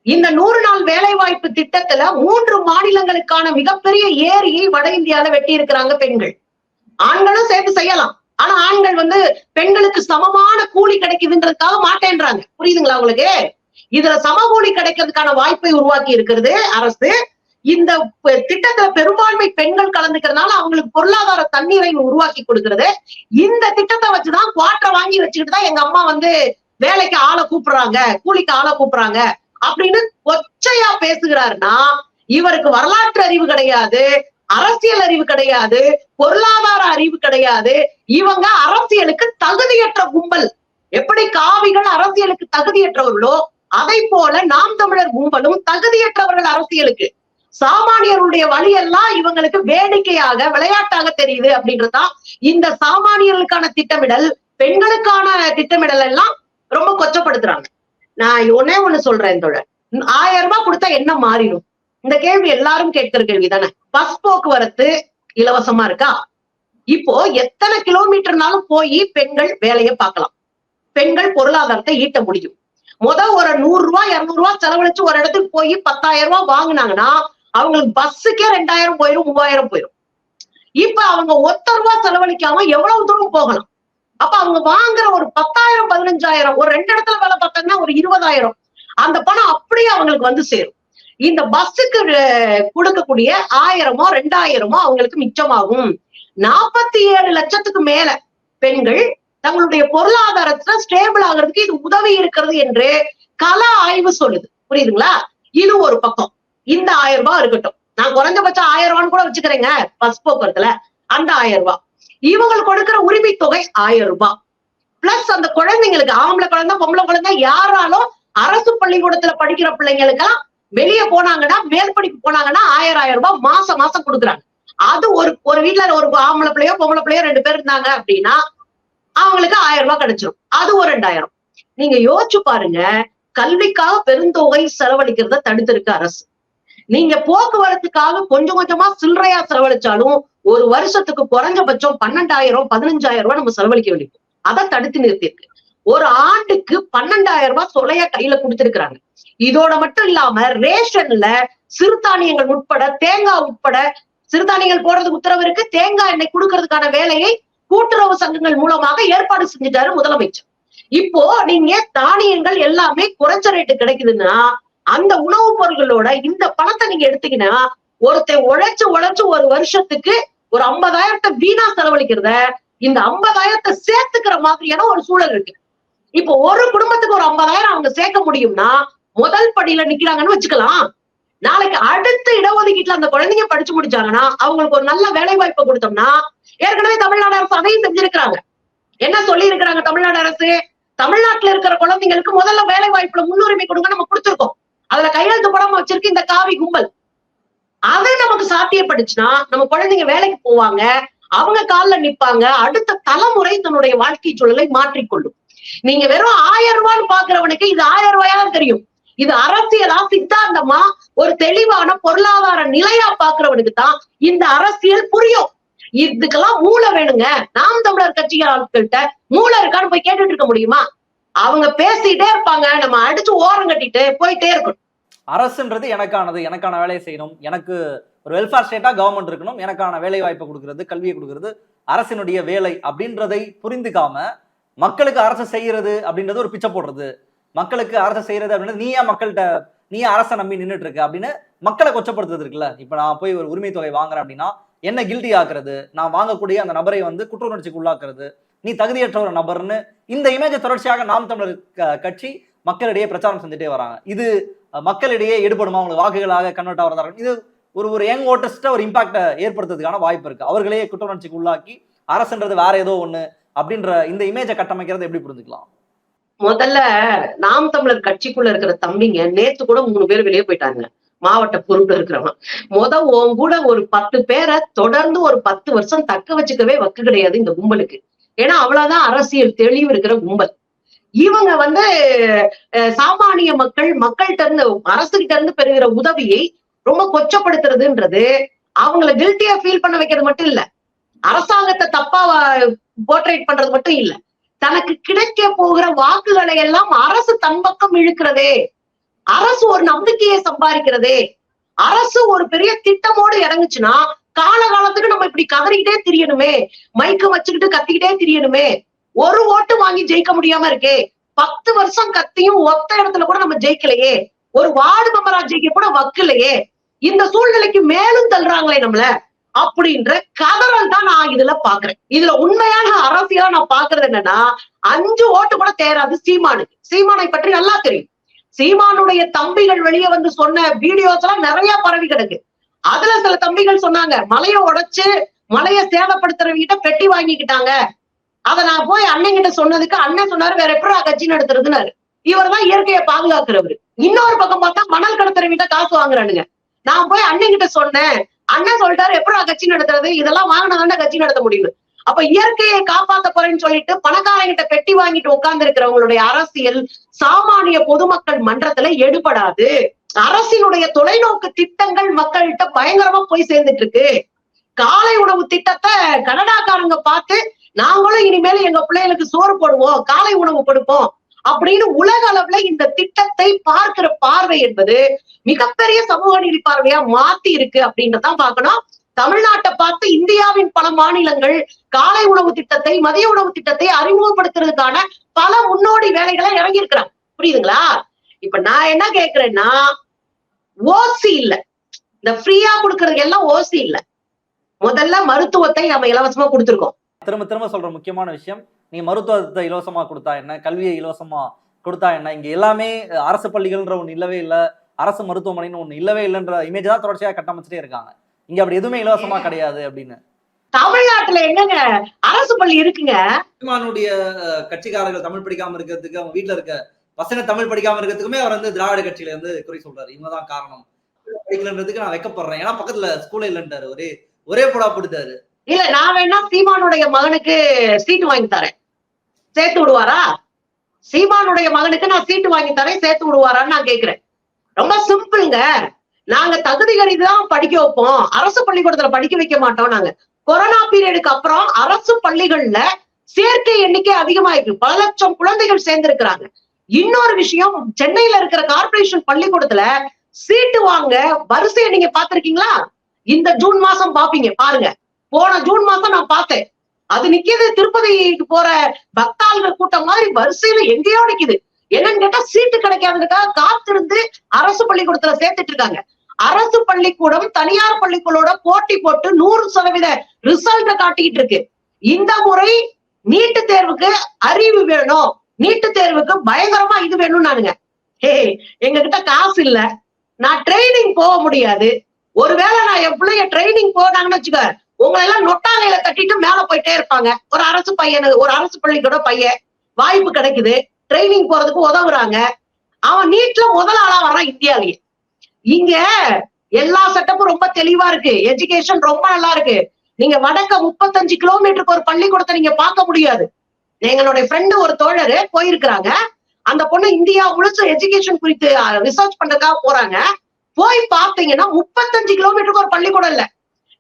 இந்த நூறு நாள் வேலை வாய்ப்பு திட்டத்துல மூன்று மாநிலங்களுக்கான மிகப்பெரிய ஏரியை வட இந்தியால வெட்டி இருக்கிறாங்க பெண்கள். ஆண்களும் சேர்த்து செய்யலாம். ஆனா ஆண்கள் வந்து பெண்களுக்கு சமமான கூலி கிடைக்குதுன்றதுக்காக மாட்டேன்றாங்க. புரியுதுங்களா உங்களுக்கு? இதுல சம கூலி கிடைக்கிறதுக்கான வாய்ப்பை உருவாக்கி இருக்கிறது அரசு. இந்த திட்டத்துல பெரும்பான்மை பெண்கள் கலந்துக்கிறதுனால அவங்களுக்கு பொருளாதார தண்ணீரை உருவாக்கி கொடுக்கறது. இந்த திட்டத்தை வச்சுதான் குவாட்டரை வாங்கி வச்சுக்கிட்டு தான் எங்க அம்மா வந்து வேலைக்கு ஆளை கூப்பிடுறாங்க கூலிக்கு ஆளை கூப்பிடுறாங்க அப்படின்னு கொச்சையா பேசுகிறாருன்னா இவருக்கு வரலாற்று அறிவு கிடையாது அரசியல் அறிவு கிடையாது பொருளாதார அறிவு கிடையாது. இவங்க அரசியலுக்கு தகுதியற்ற கும்பல். எப்படி காவிகள் அரசியலுக்கு தகுதியற்றவர்களோ அதை போல நாம் தமிழர் கும்பலும் தகுதியற்றவர்கள் அரசியலுக்கு. சாமானியருடைய வழியெல்லாம் இவங்களுக்கு வேடிக்கையாக விளையாட்டாக தெரியுது அப்படின்றதுதான் இந்த சாமானியர்களுக்கான திட்டமிடல் பெண்களுக்கான திட்டமிடல் எல்லாம் ரொம்ப கொச்சப்படுத்துறாங்க. நான் ஒன்னே ஒண்ணு சொல்றேன் தோழர். ஆயிரம் ரூபாய் கொடுத்தா என்ன மாறிடும்? இந்த கேள்வி எல்லாரும் கேட்கிற கேள்வி தானே பஸ் போக்குவரத்து இலவசமா இருக்கா? இப்போ எத்தனை கிலோமீட்டர்னாலும் போய் பெண்கள் வேலையை பார்க்கலாம். பெண்கள் பொருளாதாரத்தை ஈட்ட முடியும். முத ஒரு நூறு ரூபாய் இருநூறு ரூபாய் செலவழிச்சு ஒரு இடத்துக்கு போய் பத்தாயிரம் ரூபாய் வாங்குனாங்கன்னா அவங்களுக்கு பஸ்ஸுக்கே ரெண்டாயிரம் போயிரும் மூவாயிரம் போயிரும். இப்ப அவங்க ஒத்த ரூபாய் செலவழிக்காம எவ்வளவு தூரம் போகலாம் அப்ப அவங்க வாங்குற ஒரு பத்தாயிரம் பதினஞ்சாயிரம் ஒரு ரெண்டு இடத்துல வேலை பார்த்தாங்கன்னா ஒரு இருபதாயிரம். அந்த பணம் அப்படியே அவங்களுக்கு வந்து சேரும். இந்த பஸ்ஸுக்கு கொடுக்கக்கூடிய ஆயிரமோ ரெண்டாயிரமோ அவங்களுக்கு மிச்சமாகும். நாற்பத்தி ஏழு லட்சத்துக்கு மேல பெண்கள் தங்களுடைய பொருளாதாரத்துல ஸ்டேபிள் ஆகிறதுக்கு இது உதவி இருக்கிறது என்று கல ஆய்வு சொல்லுது. புரியுதுங்களா? இது ஒரு பக்கம். ரூபாய் இருக்கட்டும். நான் குறைஞ்சபட்சம் ஆயிரம் ரூபான்னு கூட வச்சுக்கிறேங்க பஸ் போக்குவரத்துல. அந்த ஆயிரம் ரூபாய் இவங்களுக்கு கொடுக்கிற உரிமை தொகை ஆயிரம் ரூபாய் பிளஸ் அந்த குழந்தைங்களுக்கு ஆம்பளை குழந்தை பொம்பளை குழந்தை யாராலும் அரசு பள்ளிக்கூடத்துல படிக்கிற பிள்ளைங்களுக்கெல்லாம் வெளியே போனாங்கன்னா மேல் படிப்பு போனாங்கன்னா ஆயிரம் ஆயிரம் ரூபாய் மாசம் மாசம் கொடுக்குறாங்க. அது ஒரு ஒரு வீட்டுல ஒரு ஆம்பளை பிள்ளையோ பொம்பளை பிள்ளையோ ரெண்டு பேர் இருந்தாங்க அப்படின்னா அவங்களுக்கு ஆயிரம் ரூபாய் கிடைச்சிரும். அது ஒரு ரெண்டாயிரம். நீங்க யோசிச்சு பாருங்க கல்விக்காக பெருந்தொகை செலவழிக்கிறத தடுத்திருக்கு அரசு. நீங்க போக்குவரத்துக்காக கொஞ்சம் கொஞ்சமா சில்லறையா செலவழிச்சாலும் ஒரு வருஷத்துக்கு குறைஞ்சபட்சம் பன்னெண்டாயிரம் பதினஞ்சாயிரம் ரூபாய் நம்ம செலவழிக்க வேண்டியது அதை தடுத்து நிறுத்தியிருக்கு. ஒரு ஆண்டுக்கு பன்னெண்டாயிரம் ரூபாய் சொலையா கையில கொடுத்திருக்கிறாங்க. இதோட மட்டும் இல்லாம ரேஷன்ல சிறுதானியங்கள் உட்பட தேங்காய் உட்பட சிறுதானியங்கள் போடுறதுக்கு உத்தரவு இருக்கு. தேங்காய் எண்ணெய் கொடுக்கறதுக்கான வேலையை கூட்டுறவு சங்கங்கள் மூலமாக ஏற்பாடு செஞ்சுட்டாரு முதலமைச்சர். இப்போ நீங்க தானியங்கள் எல்லாமே குறைச்ச ரேட்டு கிடைக்குதுன்னா அந்த உணவுப் பொருட்களோட இந்த பணத்தை நீங்க எடுத்தீங்கன்னா ஒருத்தன் உழைச்சு உழைச்சு ஒரு வருஷத்துக்கு ஒரு ஐம்பதாயிரத்தை வீணா செலவழிக்கிறத இந்த ஐம்பதாயிரத்தை சேர்த்துக்கிற மாதிரியான ஒரு சூழல் இருக்கு. இப்போ ஒரு குடும்பத்துக்கு ஒரு ஐம்பதாயிரம் அவங்க சேர்க்க முடியும்னா முதல் படியில நிக்கிறாங்கன்னு வச்சுக்கலாம். நாளைக்கு அடுத்த இடஒதுக்கீட்டுல அந்த குழந்தைங்க படிச்சு முடிச்சாங்கன்னா அவங்களுக்கு ஒரு நல்ல வேலை வாய்ப்பை கொடுத்தோம்னா ஏற்கனவே தமிழ்நாடு அரசு அதையும் செஞ்சிருக்கிறாங்க. என்ன சொல்லி இருக்கிறாங்க தமிழ்நாடு அரசு? தமிழ்நாட்டுல இருக்கிற குழந்தைங்களுக்கு முதல்ல வேலை வாய்ப்புல முன்னுரிமை கொடுங்க நம்ம கொடுத்துருக்கோம். அதுல கையெழுத்து போடாம வச்சிருக்கு இந்த காவி கும்பல். அது நமக்கு சாத்தியப்பட்டுச்சுன்னா நம்ம குழந்தைங்க வேலைக்கு போவாங்க அவங்க கால்ல நிப்பாங்க அடுத்த தலைமுறை தன்னுடைய வாழ்க்கை சூழலை மாற்றிக்கொள்ளும். நீங்க வெறும் ஆயிரம் ரூபான்னு பாக்குறவனுக்கு இது ஆயிரம் ரூபாயா தெரியும். இது அரசியலா சித்தாந்தமா ஒரு தெளிவான பொருளாதார நிலையா பாக்குறவனுக்கு தான் இந்த அரசியல் புரியும். இதுக்கெல்லாம் மூளை வேணுங்க. நாம் தமிழர் கட்சிகள் ஆட்கள்கிட்ட மூளை இருக்கான்னு போய் கேட்டுட்டு இருக்க முடியுமா? அவங்க பேசிட்டே இருப்பாங்க. நம்ம அடிச்சு ஓரம் கட்டிட்டு போயிட்டே இருக்கணும். அரசுன்றது எனக்கானது. எனக்கான வேலையை செய்யணும். எனக்கு ஒரு வெல்ஃபேர் ஸ்டேட்டா கவர்மெண்ட் இருக்கணும். எனக்கான வேலை வாய்ப்பு கொடுக்கறது கல்வியை கொடுக்கறது அரசினுடைய வேலை அப்படின்றதை புரிந்துக்காம மக்களுக்கு அரசு செய்யறது அப்படின்றது ஒரு பிச்சை போடுறது. மக்களுக்கு அரசு செய்யறது அப்படின்றது நீ ஏன் மக்கள்கிட்ட நீ அரச அரசை நம்பி நின்னுட்டு இருக்க அப்படின்னு மக்களை கொச்சப்படுத்துறது இருக்குல்ல. இப்ப நான் போய் ஒரு உரிமை தொகை வாங்குறேன் அப்படின்னா என்ன கில்ட்டி ஆக்குறது நான் வாங்கக்கூடிய அந்த நபரை வந்து குற்ற உணர்ச்சிக்கு உள்ளாக்குறது நீ தகுதியற்ற ஒரு நபர்னு இந்த இமேஜை தொடர்ச்சியாக நாம் தமிழர் கட்சி மக்களிடையே பிரச்சாரம் செஞ்சுட்டே வராங்க. இது மக்களிடையே ஈடுபடுமா? அவங்களுக்கு வாக்குகளாக கன்வெர்ட் ஆகிறதா இது ஒரு ஒரு யங் ஓட்டர்ஸ்ட ஒரு இம்பாக்டை ஏற்படுத்துறதுக்கான வாய்ப்பு இருக்கு. அவர்களே குற்ற உணர்ச்சிக்கு உள்ளாக்கி அரசுன்றது வேற ஏதோ ஒண்ணு அப்படின்ற இந்த இமேஜை கட்டமைக்கிறது எப்படி புரிஞ்சுக்கலாம்? முதல்ல நாம் தமிழர் கட்சிக்குள்ள இருக்கிற தம்பிங்க நேத்து கூட மூணு பேர் வெளியே போயிட்டாங்க. மாவட்ட பொறுப்புல இருக்கிறவன் முத உன் கூட ஒரு பத்து பேரை தொடர்ந்து ஒரு பத்து வருஷம் தக்க வச்சுக்கவே வக்கு கிடையாது இந்த கும்பலுக்கு. ஏன்னா அவ்வளவுதான் அரசியல் தெளிவு இருக்கிற கும்பல். இவங்க வந்து சாமானிய மக்கள் மக்கள்கிட்ட இருந்து அரசுகிட்ட இருந்து பெறுகிற உதவியை ரொம்ப கொச்சப்படுத்துறதுன்றது அவங்கள கில்ட்டியா ஃபீல் பண்ண வைக்கிறது மட்டும் இல்ல. அரசாங்கத்தை தப்பா போர்ட்ரேட் பண்றது மட்டும் இல்ல. தனக்கு கிடைக்க போகிற வாக்குகளை எல்லாம் அரசு தன் பக்கம் இழுக்கிறதே. அரசு ஒரு நம்பிக்கையை சம்பாதிக்கிறதே. அரசு ஒரு பெரிய திட்டமோடு இறங்குச்சுன்னா காலகாலத்துக்கு நம்ம இப்படி கதறிக்கிட்டே திரியணுமே மைக்கு வச்சுக்கிட்டு கத்திக்கிட்டே திரியணுமே ஒரு ஓட்டு வாங்கி ஜெயிக்க முடியாம இருக்கே பத்து வருஷம் கத்தியும் ஒத்த இடத்துல கூட நம்ம ஜெயிக்கலையே ஒரு வார்டு மெம்பரா ஜெயிக்க கூட வக்கலையே இந்த சூழ்நிலைக்கு மேலும் தள்ளுறாங்களே நம்மள அப்படின்ற கதறல் தான் நான் இதுல பாக்குறேன். இதுல உண்மையான அரசியலா நான் பாக்குறது என்னன்னா அஞ்சு ஓட்டு கூட தேராது சீமானுக்கு. சீமானை பற்றி நல்லா தெரியும். சீமானுடைய தம்பிகள் வெளியே வந்து சொன்ன வீடியோஸ் எல்லாம் நிறைய பரவி கிடக்கு. அதுல சில தம்பிகள் சொன்னாங்க மலையை உடைச்சு மலையை சேதப்படுத்துறவங்கிட்ட பெட்டி வாங்கிக்கிட்டாங்க. அத நான் போய் அண்ணன் கிட்ட சொன்னதுக்கு அண்ணன் சொன்னாரு வேற எப்படா கட்சி நடத்துறதுன்னாரு இவர் தான் இயற்கையை பாதுகாக்கிறவரு. இன்னொரு பக்கம் பார்த்தா மணல் கடத்துறவங்கிட்ட காசு வாங்குறானுங்க. நான் போய் அண்ணன் கிட்ட சொன்னேன் அண்ணன் சொல்லிட்டாரு எப்படா கட்சி நடத்துறது இதெல்லாம் வாங்கினதாண்டா கட்சி நடத்த முடியும் அப்ப இயற்கையை காப்பாத்த போறேன்னு சொல்லிட்டு பணக்காரங்கிட்ட பெட்டி வாங்கிட்டு உட்கார்ந்து இருக்கிறவங்களுடைய அரசியல் சாமானிய பொதுமக்கள் மன்றத்துல எடுபடாது. அரசினுடைய தொலைநோக்கு திட்டங்கள் மக்கள்கிட்ட பயங்கரமா போய் சேர்ந்துட்டு இருக்கு காலை உணவு திட்டத்தை கனடாக்காரங்க பார்த்து நாங்களும் இனிமேல் எங்க பிள்ளைகளுக்கு சோறு போடுவோம் காலை உணவு கொடுப்போம் அப்படின்னு உலக அளவுல இந்த திட்டத்தை பார்க்கிற பார்வை என்பது மிகப்பெரிய சமூக நீதி பார்வையா மாத்தி இருக்கு அப்படின்றதான் பார்க்கணும். தமிழ்நாட்டை பார்த்து இந்தியாவின் பல மாநிலங்கள் காலை உணவு திட்டத்தை மதிய உணவு திட்டத்தை அறிமுகப்படுத்துறதுக்கான பல முன்னோடி வேலைகளை இறங்கியிருக்கிறாங்க. புரியுதுங்களா? இப்ப நான் என்ன கேக்குறேன்னா ஓசி இல்ல. இந்த ஃப்ரீயா கொடுக்கறது எல்லாம் ஓசி இல்ல. முதல்ல மருத்துவத்தை நம்ம இலவசமா கொடுத்துருக்கோம். திரும்ப திரும்ப சொல்ற முக்கியமான விஷயம் நீங்க மருத்துவத்தை இலவசமா கொடுத்தா என்ன? கல்வியை இலவசமா கொடுத்தா என்ன? இங்க எல்லாமே அரசு பள்ளிகள்ன்ற ஒண்ணு இல்லவே இல்ல அரசு மருத்துவமனைன்னு ஒண்ணு இல்லவே இல்லைன்ற இமேஜ் தான் தொடர்ச்சியா கட்டமைச்சிட்டே இருக்காங்க. இங்க அப்படி எதுவுமே இலவசமா கிடையாது அப்படின்னு. தமிழ்நாட்டுல என்னங்க? அரசு பள்ளி இருக்குங்க? கட்சிக்காரர்கள் தமிழ் படிக்காம இருக்கிறதுக்கு அவங்க வீட்ல இருக்க பசங்க தமிழ் படிக்காம இருக்கிறதுக்குமே அவர் வந்து திராவிட கட்சியில இருந்து குறை சொல்றாரு. இவங்கதான் காரணம். படிக்கலன்றதுக்கு நான் வைக்கப்படுறேன். ஏன்னா பக்கத்துல ஸ்கூல்ல இல்லைன்றாரு ஒரே ஒரே புடா பிடித்தாரு இல்ல நான் வேணா சீமானுடைய மகனுக்கு சீட்டு வாங்கி தரேன். சேர்த்து விடுவாரா? சீமானுடைய மகனுக்கு நான் சீட்டு வாங்கி தரேன் சேர்த்து விடுவாரான்னு நான் கேக்குறேன். ரொம்ப சிம்பிள்ங்க நாங்க தகுதி கணிது படிக்க வைப்போம். அரசு பள்ளிக்கூடத்துல படிக்க வைக்க மாட்டோம் நாங்க. கொரோனா பீரியடுக்கு அப்புறம் அரசு பள்ளிகள்ல சேர்க்கை எண்ணிக்கை அதிகமாயிருக்கு. பல லட்சம் குழந்தைகள் சேர்ந்திருக்கிறாங்க. இன்னொரு விஷயம் சென்னையில இருக்கிற கார்ப்பரேஷன் பள்ளிக்கூடத்துல சீட்டு வாங்க வரிசையை நீங்க பாத்திருக்கீங்களா இந்த ஜூன் மாசம் பாப்பீங்க பாருங்க. போன ஜூன் மாசம் நான் பார்த்தேன். அது நிக்கிது திருப்பதிக்கு போற பக்தாள்கள் கூட்டம் மாதிரி வரிசையில எங்கேயோ நிக்குது. என்னன்னு கேட்டா சீட்டு கிடைக்காததுக்காக காத்திருந்து அரசு பள்ளிக்கூடத்துல சேர்த்துட்டு இருக்காங்க. அரசு பள்ளிக்கூடம் தனியார் பள்ளிக்கூடோட போட்டி போட்டு நூறு சதவீத ரிசல்ட் காட்டிக்கிட்டு இருக்கு. இந்த முறை நீட்டு தேர்வுக்கு அறிவு வேணும். நீட்டு தேர்வுக்கு பயங்கரமா இது வேணும் நானுங்க ஹே எங்க கிட்ட காசு இல்ல. நான் ட்ரைனிங் போக முடியாது. ஒருவேளை நான் என் பிள்ளைய ட்ரைனிங் போனாங்கன்னு வச்சுக்க உங்களை எல்லாம் நொட்டாங்கையில கட்டிட்டு மேல போயிட்டே இருப்பாங்க. ஒரு அரசு பையனு ஒரு அரசு பள்ளிக்கூட பையன் வாய்ப்பு கிடைக்குது. ட்ரைனிங் போறதுக்கு உதவுறாங்க. அவன் நீட்ல முதல் ஆளா வர்றான் இந்தியாவிலேயே. இங்க எல்லா செட்டப்பும் ரொம்ப தெளிவா இருக்கு. எஜுகேஷன் ரொம்ப நல்லா இருக்கு. நீங்க வடக்க முப்பத்தஞ்சு கிலோமீட்டருக்கு ஒரு பள்ளிக்கூடத்தை நீங்க பார்க்க முடியாது. எங்களுடைய ஃப்ரெண்டு ஒரு தோழரு போயிருக்கிறாங்க. அந்த பொண்ணு இந்தியா முழுசு எஜுகேஷன் குறித்து ரிசர்ச் பண்றதுக்காக போறாங்க. போய் பார்த்தீங்கன்னா முப்பத்தஞ்சு கிலோமீட்டருக்கு ஒரு பள்ளிக்கூடம் இல்ல.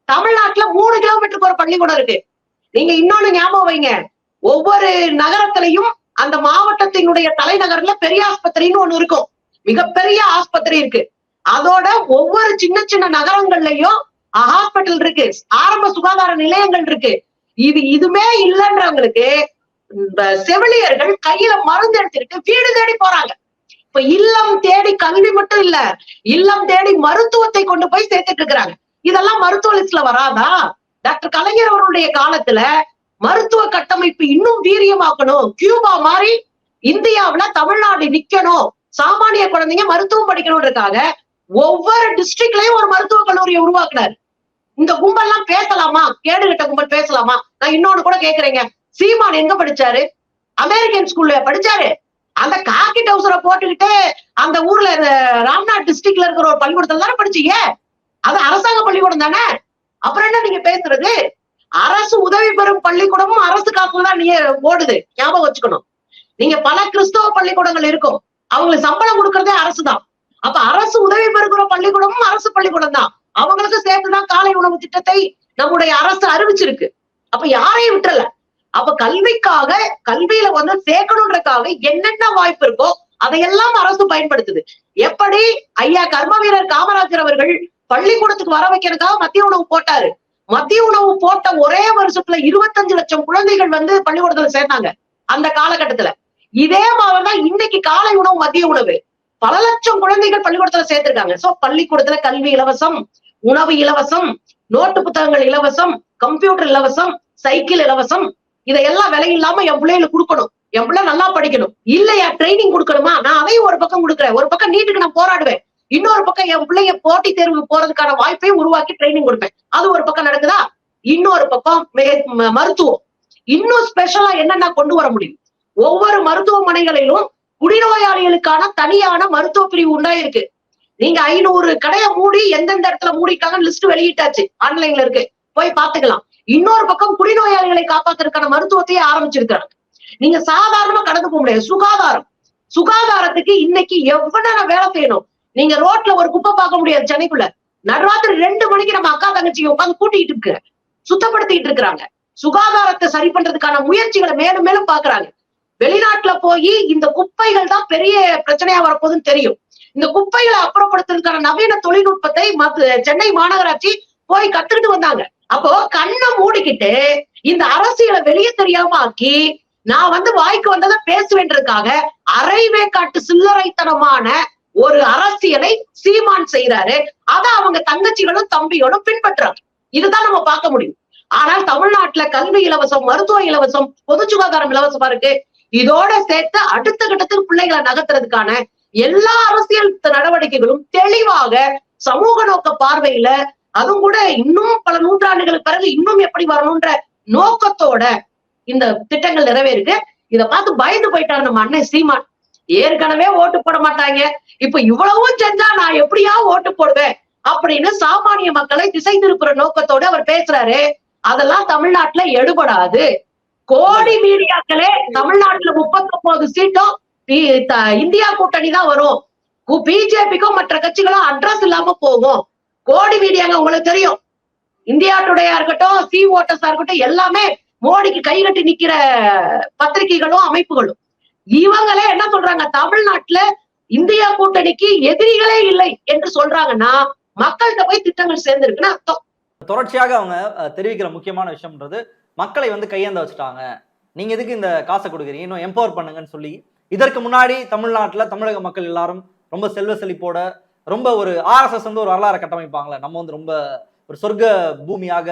தமிழ்நாட்டுல மூணு கிலோமீட்டருக்கு ஒரு பள்ளிக்கூடம் இருக்கு. நீங்க இன்னொன்னு ஞாபகம் வைங்க. ஒவ்வொரு நகரத்திலையும் அந்த மாவட்டத்தினுடைய தலைநகர்ல பெரிய ஆஸ்பத்திரின்னு ஒண்ணு இருக்கும். மிகப்பெரிய ஆஸ்பத்திரி இருக்கு. அதோட ஒவ்வொரு சின்ன சின்ன நகரங்கள்லயும் ஹாஸ்பிட்டல் இருக்கு. ஆரம்ப சுகாதார நிலையங்கள் இருக்கு. இது இதுமே இல்லைன்றவங்களுக்கு செவிலியர்கள் கையில மருந்து எடுத்துக்கிட்டு வீடு தேடி போறாங்க. இப்ப இல்லம் தேடி கல்வி மட்டும் இல்ல இல்லம் தேடி மருத்துவத்தை கொண்டு போய் சேர்த்துட்டு இருக்கிறாங்க. இதெல்லாம் மருத்துவ லிஸ்ட்ல வராதா? டாக்டர் கலைஞர் அவருடைய காலத்துல மருத்துவ கட்டமைப்பு இன்னும் வீரியமாக்கணும். கியூபா மாதிரி இந்தியாவில தமிழ்நாடு நிக்கணும். சாமானிய குழந்தைங்க மருத்துவம் படிக்கணும்ன்றதுக்காக ஒவ்வொரு டிஸ்ட்ரிக்ட்லயும் ஒரு மருத்துவக் கல்லூரியை உருவாக்குனாரு. இந்த கும்பல்லாம் பேசலாமா? கேடுகட்ட கும்பல் பேசலாமா? நான் இன்னொன்னு கூட கேக்குறேங்க. சீமான் எங்க படிச்சாரு? அமெரிக்கன் ஸ்கூல்ல படிச்சாரு. அந்த காக்கி டவுசரை போட்டுக்கிட்டு அந்த ஊர்ல ராம்நாத் டிஸ்ட்ரிக்ட்ல இருக்கிற ஒரு பள்ளிக்கூடத்துல தானே படிச்சீங்க அது அரசாங்க பள்ளிக்கூடம் தானே? அப்புறம் என்ன நீங்க பேசுறது? அரசு உதவி பெறும் பள்ளிக்கூடமும் அரசு காசுல தான் நீங்க ஓடுது. ஞாபகம் வச்சுக்கணும். நீங்க பல கிறிஸ்தவ பள்ளிக்கூடங்கள் இருக்கும். அவங்களுக்கு சம்பளம் கொடுக்கறதே அரசு தான் அப்ப அரசு உதவி பெறுகிற பள்ளிக்கூடமும் அரசு பள்ளிக்கூடம் தான். அவங்களுக்கு சேர்த்துதான் காலை உணவு திட்டத்தை நம்முடைய அரசு அறிவிச்சிருக்கு. அப்ப யாரையும் விட்டுறல அப்ப கல்விக்காக கல்வியில வந்து சேர்க்கணுன்றக்காக என்னென்ன வாய்ப்பு இருக்கோ அதையெல்லாம் அரசு பயன்படுத்துது. எப்படி? ஐயா கர்ம வீரர் காமராஜர் அவர்கள் பள்ளிக்கூடத்துக்கு வர வைக்கிறதுக்காக மத்திய உணவு போட்டாரு. மத்திய உணவு போட்ட ஒரே வருஷத்துல இருபத்தஞ்சு லட்சம் குழந்தைகள் வந்து பள்ளிக்கூடத்துல சேர்ந்தாங்க அந்த காலகட்டத்துல. இதே மாதிரிதான் இன்னைக்கு காலை உணவு மதிய உணவு. பல லட்சம் குழந்தைகள் பள்ளிக்கூடத்துல சேர்த்திருக்காங்க. சோ பள்ளிக்கூடத்துல கல்வி இலவசம் உணவு இலவசம் நோட்டு புத்தகங்கள் இலவசம் கம்ப்யூட்டர் இலவசம் சைக்கிள் இலவசம் இதையெல்லாம் விலை இல்லாம என் பிள்ளைகளுக்கு கொடுக்கணும். என் பிள்ளை நல்லா படிக்கணும். இல்லையா? ட்ரைனிங் கொடுக்கணுமா? நான் அதையும் ஒரு பக்கம் கொடுக்குறேன். ஒரு பக்கம் நீட்டுக்கு நான் போராடுவேன். இன்னொரு பக்கம் என் பிள்ளைய போட்டி தேர்வுக்கு போறதுக்கான வாய்ப்பையும் உருவாக்கி ட்ரைனிங் கொடுப்பேன். அது ஒரு பக்கம் நடக்குதா? இன்னொரு பக்கம் மருத்துவம். இன்னும் ஸ்பெஷலா என்னென்ன கொண்டு வர முடியும்? ஒவ்வொரு மருத்துவமனைகளிலும் குடிநோயாளிகளுக்கான தனியான மருத்துவ பிரிவு உண்டாயிருக்கு. நீங்க ஐநூறு கடையை மூடி எந்தெந்த இடத்துல மூடிட்டாங்கன்னு லிஸ்ட் வெளியிட்டாச்சு. ஆன்லைன்ல இருக்கு. போய் பாத்துக்கலாம் இன்னொரு பக்கம் குடிநோயாளிகளை காப்பாத்துறதுக்கான மருத்துவத்தையே ஆரம்பிச்சிருக்கிறாங்க நீங்க சாதாரணமா கடந்து போக முடியாது. சுகாதாரம். சுகாதாரத்துக்கு இன்னைக்கு எவ்வளவு வேலை செய்யணும்? நீங்க ரோட்ல ஒரு குப்பை பார்க்க முடியாது சென்னைக்குள்ள. நடுராத்திரி ரெண்டு மணிக்கு நம்ம அக்கா தங்கச்சி உட்காந்து கூட்டிட்டு இருக்கு. சுத்தப்படுத்திட்டு இருக்கிறாங்க. சுகாதாரத்தை சரி பண்றதுக்கான முயற்சிகளை மேலும் மேலும் பாக்குறாங்க வெளிநாட்டுல போய் இந்த குப்பைகள் தான் பெரிய பிரச்சனையா வரப்போகுதுன்னு தெரியும். இந்த குப்பைகளை அப்புறப்படுத்துறதுக்கான நவீன தொழில்நுட்பத்தை சென்னை மாநகராட்சி போய் கத்துக்கிட்டு வந்தாங்க. அப்போ கண்ணை மூடிக்கிட்டு இந்த அரசியலை வெளியே தெரியாம ஆக்கி நான் வந்து வாய்க்கு வந்ததை பேசுவேன்றதுக்காக அரைவே காட்டு சில்லறைத்தனமான ஒரு அரசியலை சீமான் செய்யறாரு அத அவங்க தங்கச்சிகளும் தம்பியோடும் பின்பற்றுறாங்க. இதுதான் நம்ம பார்க்க முடியும். ஆனால் தமிழ்நாட்டுல கல்வி இலவசம் மருத்துவ இலவசம் பொது சுகாதாரம் இலவசமா இருக்கு. இதோட சேர்த்து அடுத்த கட்டத்துக்கு பிள்ளைகளை நகர்த்துறதுக்கான எல்லா அரசியல் நடவடிக்கைகளும் தெளிவாக சமூக நோக்க பார்வையில அதுவும் கூட இன்னும் பல நூற்றாண்டுகளுக்கு பிறகு இன்னும் எப்படி வரணும்ன்ற நோக்கத்தோட இந்த திட்டங்கள் நிறைவேறுக்கு இத பார்த்து பயந்து போயிட்டார் நம்ம அண்ணன் சீமான். ஏற்கனவே ஓட்டு போட மாட்டாங்க. இப்ப இவ்வளவும் செஞ்சா நான் எப்படியா ஓட்டு போடுவேன் அப்படின்னு சாமானிய மக்களை திசை திருப்புற நோக்கத்தோட அவர் பேசுறாரு. அதெல்லாம் தமிழ்நாட்டுல எடுபடாது. கோடி மீடியாக்களே தமிழ்நாட்டுல முப்பத்தி ஒன்பது சீட்டும் பி- த- இந்தியா கூட்டணி தான் வரும் பிஜேபிக்கும் மற்ற கட்சிகளும் அட்ரஸ் இல்லாம போகும். கோடி மீடியாங்க உங்களுக்கு தெரியும். இந்தியா டுடேயா இருக்கட்டும் சி ஓட்டர்ஸா இருக்கட்டும் எல்லாமே மோடிக்கு கை கட்டி நிக்கிற பத்திரிகைகளும் அமைப்புகளும். இவங்களே என்ன சொல்றாங்க? தமிழ்நாட்டுல இந்தியா கூட்டணிக்கு எதிரிகளே இல்லை என்று சொல்றாங்கன்னா மக்கள்கிட்ட போய் திட்டங்கள் சேர்ந்துருக்குன்னு அர்த்தம். தொடர்ச்சியாக அவங்க தெரிவிக்கிற முக்கியமான விஷயம்ன்றது மக்களை வந்து கையேந்த வச்சுட்டாங்க. நீங்க எதுக்கு இந்த காசை கொடுக்குறீங்க? இன்னும் எம்பவர் பண்ணுங்கன்னு சொல்லி இதற்கு முன்னாடி தமிழ்நாட்டுல தமிழக மக்கள் எல்லாரும் ரொம்ப செல்வ செழிப்போட ரொம்ப ஒரு ஆர்எஸ்எஸ் வந்து ஒரு வரலாறு கட்டமைப்பாங்களே. நம்ம வந்து ரொம்ப ஒரு சொர்க்க பூமியாக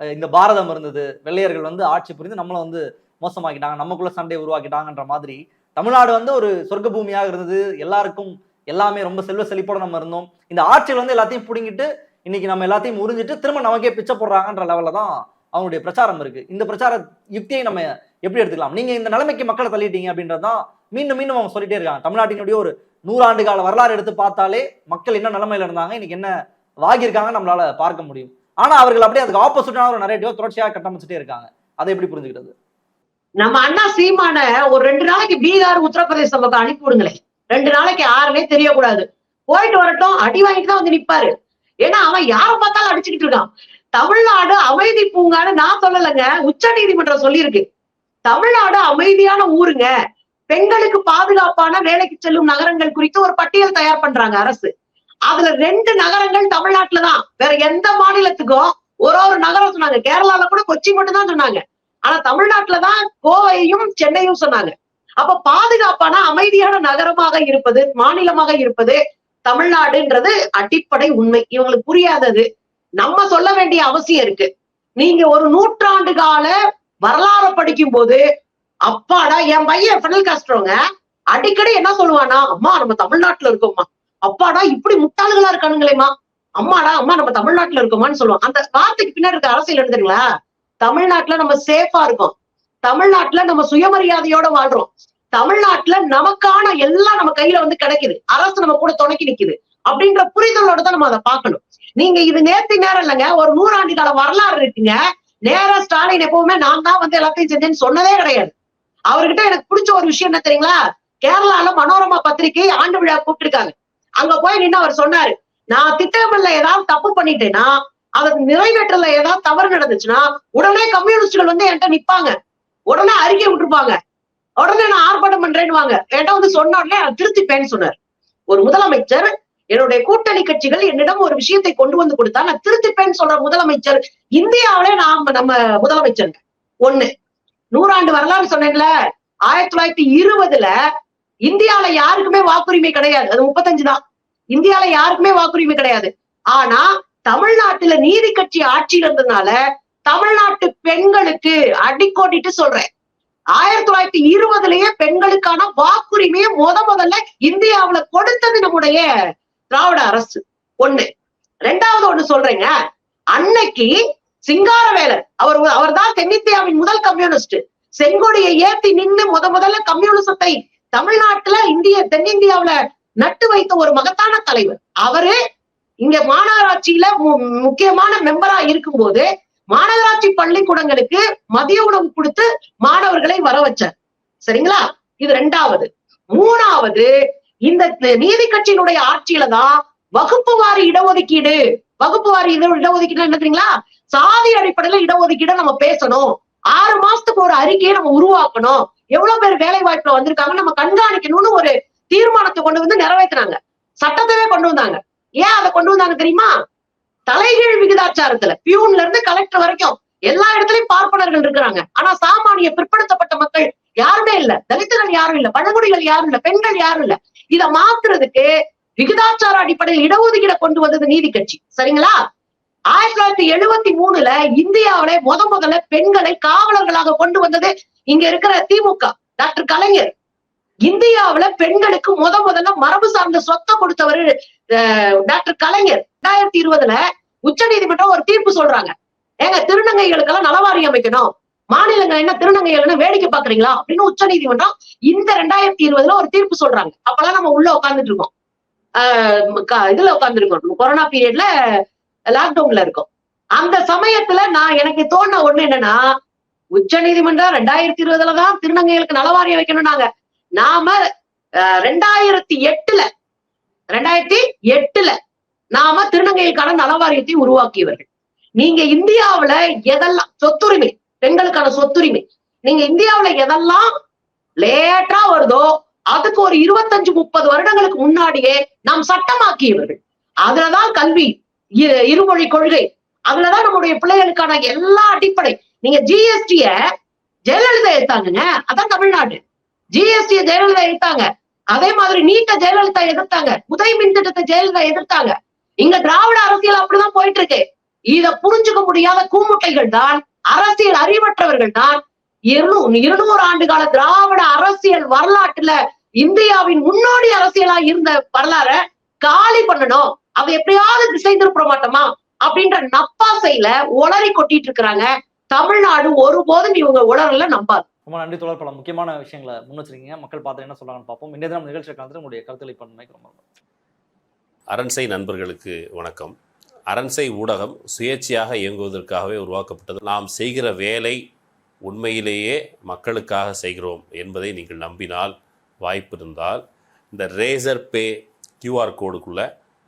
இந்த பாரதம் இருந்தது. வெள்ளையர்கள் வந்து ஆட்சி புரிந்து நம்மளை வந்து மோசமாக்கிட்டாங்க நமக்குள்ள சண்டையை உருவாக்கிட்டாங்கன்ற மாதிரி. தமிழ்நாடு வந்து ஒரு சொர்க்க பூமியாக இருந்தது. எல்லாருக்கும் எல்லாமே ரொம்ப செல்வ செழிப்போட நம்ம இருந்தோம். இந்த ஆட்சியில் வந்து எல்லாத்தையும் பிடுங்கிட்டு இன்னைக்கு நம்ம எல்லாத்தையும் உறிஞ்சிட்டு திரும்ப நமக்கே பிச்சை போடுறாங்கன்ற லெவலில் தான் அவங்களுடைய பிரச்சாரம் இருக்கு. இந்த பிரச்சார யுக்தியை நம்ம எப்படி எடுத்துக்கலாம்? நீங்க இந்த நிலைமைக்கு மக்களை தள்ளிட்டீங்க அப்படின்றதுதான் மீண்டும் மீண்டும் அவங்க சொல்லிட்டே இருக்காங்க. தமிழ்நாட்டினுடைய ஒரு நூறாண்டு கால வரலாறு எடுத்து பார்த்தாலே மக்கள் என்ன நிலைமையில இருந்தாங்க இன்னைக்கு என்ன வாகியிருக்காங்க நம்மளால பார்க்க முடியும். ஆனா அவர்கள் அப்படியே அதுக்கு ஆப்போசிட்டான ஒரு நரேட்டிவா தொடர்ச்சியாக கட்டமைச்சிட்டே இருக்காங்க. அதை எப்படி புரிஞ்சுக்கிறது? நம்ம அண்ணா சீமான ஒரு ரெண்டு நாளைக்கு பீகார் உத்தரப்பிரதேச பக்கம் அனுப்பி விடுங்களேன். ரெண்டு நாளைக்கு யாருன்னே தெரியக்கூடாது. போயிட்டு வரட்டும் அடி வாங்கிட்டு தான் வந்து நிப்பாரு. ஏன்னா அவன் யாரை பார்த்தாலும் அடிச்சுக்கிட்டு இருக்கான். தமிழ்நாடு அமைதி பூங்கான்னு நான் சொல்லலைங்க உச்ச நீதிமன்றம் சொல்லியிருக்கு. தமிழ்நாடு அமைதியான ஊருங்க. பெண்களுக்கு பாதுகாப்பான வேலைக்கு செல்லும் நகரங்கள் குறித்து ஒரு பட்டியல் தயார் பண்றாங்க அரசு. அதுல ரெண்டு நகரங்கள் தமிழ்நாட்டுல தான். வேற எந்த மாநிலத்துக்கும் ஒரு ஒரு நகரம் சொன்னாங்க. கேரளால கூட கொச்சி மட்டும் தான் சொன்னாங்க. ஆனா தமிழ்நாட்டுல தான் கோவையும் சென்னையும் சொன்னாங்க. அப்ப பாதுகாப்பான அமைதியான நகரமாக இருப்பது மாநிலமாக இருப்பது தமிழ்நாடுன்றது அடிப்படை உண்மை. இவங்களுக்கு புரியாதது. நம்ம சொல்ல வேண்டிய அவசியம் இருக்கு. நீங்க ஒரு நூற்றாண்டு கால வரலாறு படிக்கும் போது அப்பாடா என் பையன் ஃபெடல் காஸ்ட்ரோங்க அடிக்கடி என்ன சொல்லுவானா அம்மா நம்ம தமிழ்நாட்டுல இருக்கோம்மா. அப்பாடா இப்படி முட்டாளுகளா இருக்கானுங்களேம்மா. அம்மாடா அம்மா நம்ம தமிழ்நாட்டுல இருக்கோமான்னு சொல்லுவோம் அந்த வார்த்தைக்கு பின்னாடி இருக்க அரசியல் எழுதுங்களா? தமிழ்நாட்டுல நம்ம சேஃபா இருக்கோம். தமிழ்நாட்டுல நம்ம சுயமரியாதையோட வாழ்றோம். தமிழ்நாட்டுல நமக்கான எல்லாம் நம்ம கையில வந்து கிடைக்குது. அரசு நம்ம கூட துணைக்கி நிக்குது. அப்படின்ற புரிதலோட தான் நம்ம அதை பார்க்கணும். நீங்க இது நேர்த்தி நேரம் இல்லைங்க. ஒரு நூறாண்டு கால வரலாறு இருக்குங்க. நேர ஸ்டாலின் எப்பவுமே நான் தான் வந்து எல்லாத்தையும் செஞ்சேன்னு சொன்னதே கிடையாது. அவர்கிட்ட எனக்கு பிடிச்ச ஒரு விஷயம் என்ன தெரியுங்களா? கேரளால மனோரமா பத்திரிகை ஆண்டு விழா கூப்பிட்டிருக்காங்க. அங்க போய் நின்று அவர் சொன்னாரு நான் திட்டமில்ல ஏதாவது தப்பு பண்ணிட்டேன்னா அதை நிறைவேற்றல ஏதாவது தவறு நடந்துச்சுன்னா உடனே கம்யூனிஸ்டுகள் வந்து என்கிட்ட நிப்பாங்க. உடனே அறிக்கை விட்டுருப்பாங்க. உடனே நான் ஆர்ப்பாட்டம் பண்றேன்னு என்கிட்ட வந்து சொன்ன உடனே நான் திருத்திப்பேன்னு சொன்னார். ஒரு முதலமைச்சர் என்னுடைய கூட்டணி கட்சிகள் என்னிடம் ஒரு விஷயத்தை கொண்டு வந்து கொடுத்தா நான் திருத்திப்பேன்னு சொல்ற முதலமைச்சர் இந்தியாவிலே நாம் நம்ம முதலமைச்சர் ஒண்ணு. நூறாண்டு வரலாறு சொன்னேன்ல. ஆயிரத்தி தொள்ளாயிரத்தி இருபதுல இந்தியால யாருக்குமே வாக்குரிமை கிடையாது. அது முப்பத்தஞ்சு தான். இந்தியால யாருக்குமே வாக்குரிமை கிடையாது. ஆனா தமிழ்நாட்டுல நீதி கட்சி ஆட்சியில் இருந்ததுனால தமிழ்நாட்டு பெண்களுக்கு அடிக்கோட்டிட்டு சொல்றேன். ஆயிரத்தி தொள்ளாயிரத்தி இருபதுலயே பெண்களுக்கான வாக்குரிமையை முத முதல்ல இந்தியாவுல கொடுத்தது நம்முடைய திராவிட அரசு. ஒண்ணு. ரெண்டாவது ஒண்ணு சொல்றேங்க. அன்னைக்கு சிங்காரவேலன் அவர் அவர் தான் தென்னிந்தியாவின் முதல் கம்யூனிஸ்ட். செங்கொடியை ஏத்தி நின்று முத முதல்ல கம்யூனிசத்தை தமிழ்நாட்டுல இந்திய தென்னிந்தியாவுல நட்டு வைத்த ஒரு மகத்தான தலைவர். அவரு இங்க மாநகராட்சியில முக்கியமான மெம்பரா இருக்கும்போது மாநகராட்சி பள்ளிக்கூடங்களுக்கு மதிய உணவு கொடுத்து மாணவர்களை வர வச்சார். சரிங்களா? இது ரெண்டாவது. மூணாவது இந்த நீதி கட்சியினுடைய ஆட்சியில தான் வகுப்பு வாரி இடஒதுக்கீடு. வகுப்பு வாரி இட- இடஒதுக்கீடு என்ன தெரியுங்களா? சாதி அடிப்படையில இடஒதுக்கீட நம்ம பேசணும். ஆறு மாசத்துக்கு ஒரு அறிக்கையை நம்ம உருவாக்கணும். எவ்வளவு பேர் வேலை வாய்ப்புல வந்திருக்காங்க நம்ம கண்காணிக்கணும்னு ஒரு தீர்மானத்தை கொண்டு வந்து நிறைவேத்துறாங்க சட்டத்தவே கொண்டு வந்தாங்க. ஏன் அதை கொண்டு வந்தாங்க தெரியுமா? தலைகீழ் விகிதாச்சாரத்துல பியூன்ல இருந்து கலெக்டர் வரைக்கும் எல்லா இடத்துலயும் பார்ப்பனர்கள் இருக்கிறாங்க. ஆனா சாமானிய பிற்படுத்தப்பட்ட மக்கள் யாருமே இல்ல. தலித்துகள் யாரும் இல்ல. பழங்குடிகள் யாரும் இல்ல. பெண்கள் யாரும் இல்ல. இதை மாத்துறதுக்கு விகிதாச்சார அடிப்படையில் இடஒதுக்கீட கொண்டு வந்தது நீதி கட்சி. சரிங்களா? ஆயிரத்தி தொள்ளாயிரத்தி எழுபத்தி மூணுல இந்தியாவில முத முதல்ல பெண்களை காவலர்களாக கொண்டு வந்தது இங்க இருக்கிற திமுக டாக்டர் கலைஞர். இந்தியாவுல பெண்களுக்கு முத முதல்ல மரபு சார்ந்த சொத்தை கொடுத்தவர் அஹ், டாக்டர் கலைஞர். ரெண்டாயிரத்தி இருபதுல உச்ச நீதிமன்றம் ஒரு தீர்ப்பு சொல்றாங்க. ஏங்க திருநங்கைகளுக்கெல்லாம் நலவாரி அமைக்கணும். மாநிலங்கள் என்ன திருநங்கைகள்னு வேடிக்கை பாக்குறீங்களா அப்படின்னு உச்ச நீதிமன்றம் இந்த ரெண்டாயிரத்தி இருபதுல ஒரு தீர்ப்பு சொல்றாங்க. அப்பெல்லாம் நம்ம உள்ள உட்காந்துட்டு இருக்கோம். ஆஹ் க- இதுல உட்காந்துருக்கோம் கொரோனா பீரியட்ல லாக்டவுன்ல இருக்கும். அந்த சமயத்துல நான் எனக்கு தோணுன ஒண்ணு என்னன்னா உச்ச நீதிமன்றம் ரெண்டாயிரத்தி இருபதுலதான் திருநங்கைகளுக்கு நலவாரியம் வைக்கணும்னாங்க. நாம ரெண்டாயிரத்தி எட்டுல ரெண்டாயிரத்தி எட்டுல நாம திருநங்கைகளுக்கான நலவாரியத்தை உருவாக்கியவர்கள். நீங்க இந்தியாவுல எதெல்லாம் சொத்துரிமை பெண்களுக்கான சொத்துரிமை நீங்க இந்தியாவுல எதெல்லாம் லேட்டா வருதோ அதுக்கு ஒரு இருபத்தஞ்சு முப்பது வருடங்களுக்கு முன்னாடியே நாம் சட்டமாக்கியவர்கள். அதுலதான் கல்வி இருமொழி கொள்கை. அதுலதான் நம்முடைய பிள்ளைகளுக்கான எல்லா அடிப்படை. நீங்க ஜிஎஸ்டிய ஜெயலலிதா எடுத்தாங்க அதான் தமிழ்நாடு. ஜிஎஸ்டிய ஜெயலலிதா எடுத்தாங்க. அதே மாதிரி நீட்ட ஜெயலலிதா எதிர்த்தாங்க. உதய மின் திட்டத்தை ஜெயலலிதா எதிர்த்தாங்க. இங்க திராவிட அரசியல் அப்படிதான் போயிட்டு இருக்கு இத புரிஞ்சுக்க முடியாத கூமுட்டைகள் தான் அரசியல் அறிவற்றவர்கள் தான் இருநூறு இருநூறு ஆண்டு கால திராவிட அரசியல் வரலாற்றுல இந்தியாவின் முன்னோடி அரசியலா இருந்த வரலாற காலி பண்ணணும். அதை எப்படியாவது திசை திருப்ப மாட்டோமா? அப்படின்ற நப்பாசையில உளறி கொட்டிட்டு இருக்கிறாங்க. தமிழ்நாடு ஒருபோதும் இவங்க உளறல நம்பாது. ரொம்ப நன்றி தோழர். பல முக்கியமான விஷயங்களை முன் வச்சிருக்கீங்க. மக்கள் பார்த்து என்ன சொல்றாங்கன்னு பார்ப்போம். இன்றைய தினம் நிகழ்ச்சியை கலந்து உங்களுடைய கருத்துக்களை பண்ண ரொம்ப. அரண்சை நண்பர்களுக்கு வணக்கம். அரண்சை ஊடகம் சுயேட்சையாக இயங்குவதற்காகவே உருவாக்கப்பட்டது. நாம் செய்கிற வேலை உண்மையிலேயே மக்களுக்காக செய்கிறோம் என்பதை நீங்கள் நம்பினால் வாய்ப்பு இருந்தால் இந்த ரேசர் பே கியூஆர் கோடுக்குள்ளே